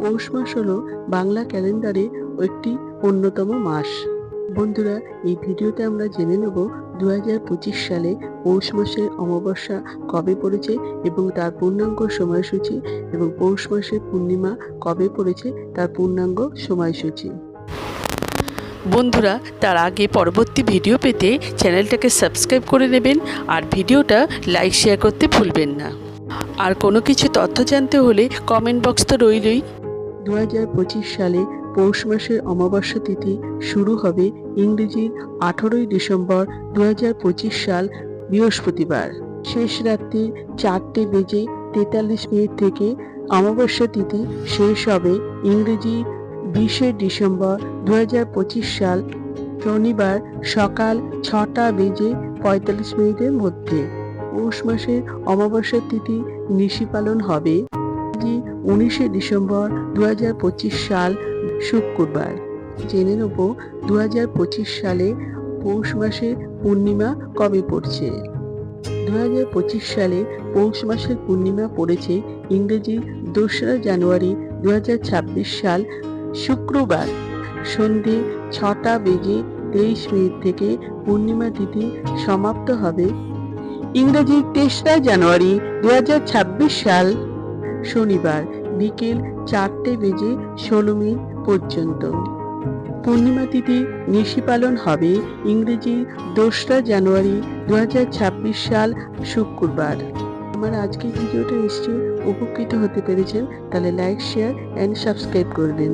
পৌষ মাস হলো বাংলা ক্যালেন্ডারে একটি অন্যতম মাস। বন্ধুরা, এই ভিডিওতে আমরা জেনে নেব দু হাজার পঁচিশ সালে পৌষ মাসের অমাবস্যা কবে পড়েছে এবং তার পূর্ণাঙ্গ সময়সূচি এবং পৌষ মাসের পূর্ণিমা কবে পড়েছে তার পূর্ণাঙ্গ সময়সূচি। বন্ধুরা, তার আগে পরবর্তী ভিডিও পেতে চ্যানেলটাকে সাবস্ক্রাইব করে নেবেন আর ভিডিওটা লাইক, শেয়ার করতে ভুলবেন না। আর কোনো কিছু তথ্য জানতে হলে কমেন্ট বক্স তো রইলই। দু হাজার পঁচিশ সালে পৌষ মাসের অমাবস্যা তিথি শুরু হবে ইংরেজির আঠারোই ডিসেম্বর দু হাজার পঁচিশ সাল বৃহস্পতিবার। শেষ রাত্রি চারটে বেজে তেতাল্লিশ মিনিট থেকে অমাবস্যা তিথি শেষ হবে ইংরেজি বিশে ডিসেম্বর দু হাজার পঁচিশ সাল শনিবার সকাল ছটা বেজে পঁয়তাল্লিশ মিনিটের মধ্যে। পৌষ মাসের অমাবস্যার তিথি নিশি পালন হবে। আজই উনিশে ডিসেম্বর দু সাল শুক্রবার। জেনে নেব দু সালে পৌষ মাসের পূর্ণিমা কবে পড়ছে। দু সালে পৌষ মাসের পূর্ণিমা পড়েছে ইংরেজি দোসরা জানুয়ারি দু হাজার ছাব্বিশ সাল শুক্রবার। সন্ধে ছটা বেজে তেইশ মিনিট থেকে পূর্ণিমা তিথি সমাপ্ত হবে। ইংরেজি তেসরা জানুয়ারি দুই হাজার ছাব্বিশ সাল শনিবার বিকেল চারটে বেজে ষোলো মিনিট পর্যন্ত। পূর্ণিমা তিথি নিশি পালন হবে ইংরেজি দোসরা জানুয়ারি দু হাজার ছাব্বিশ সাল শুক্রবার। আমার আজকের ভিডিওটা নিশ্চয়ই উপকৃত হতে পেরেছেন, তাহলে লাইক শেয়ার অ্যান্ড সাবস্ক্রাইব করবেন।